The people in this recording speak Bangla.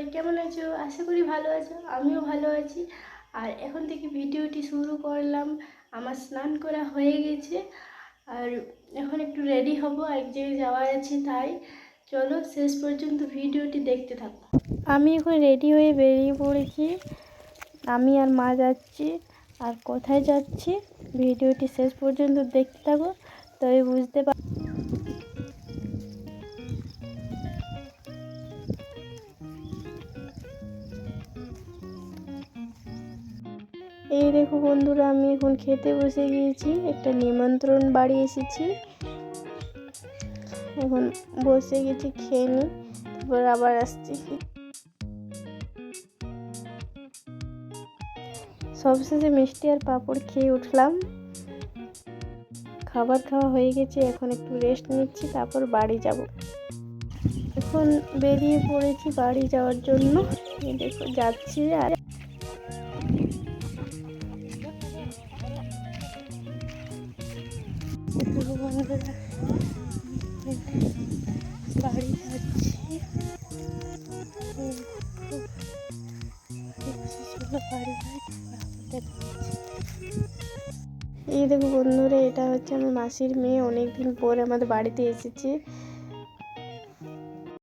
সবাই কেমন আছো? আশা করি ভালো আছো, আমিও ভালো আছি। আর এখন থেকে ভিডিওটি শুরু করলাম। আমার স্নান করা হয়ে গেছে। আর এখন একটু রেডি হব, এক জায়গায় যাওয়ার আছে তাই। চলো শেষ পর্যন্ত ভিডিওটি দেখতে থাকো। আমি এখন রেডি হয়ে বেরিয়ে পড়েছি। আমি আর মা যাচ্ছি। আর কোথায় যাচ্ছি? ভিডিওটি শেষ পর্যন্ত দেখতে থাকো। তবে বুঝতে পার এই দেখো বন্ধুরা, আমি এখন খেতে বসে গিয়েছি, একটা নিমন্ত্রণ বাড়ি এসেছি। এখন বসে গেছি, খেয়ে নিই তারপর আবার আসছি। সবশেষে মিষ্টি আর পাঁপড় খেয়ে উঠলাম। খাবার খাওয়া হয়ে গেছে, এখন একটু রেস্ট নিচ্ছি, তারপর বাড়ি যাব। এখন বেরিয়ে পড়েছি বাড়ি যাওয়ার জন্য। দেখো, যাচ্ছি আর বাড়ি। এই দেখো বন্ধুরা এটা হচ্ছে আমার মাসির মেয়ে অনেকদিন পরে আমাদের বাড়িতে এসেছে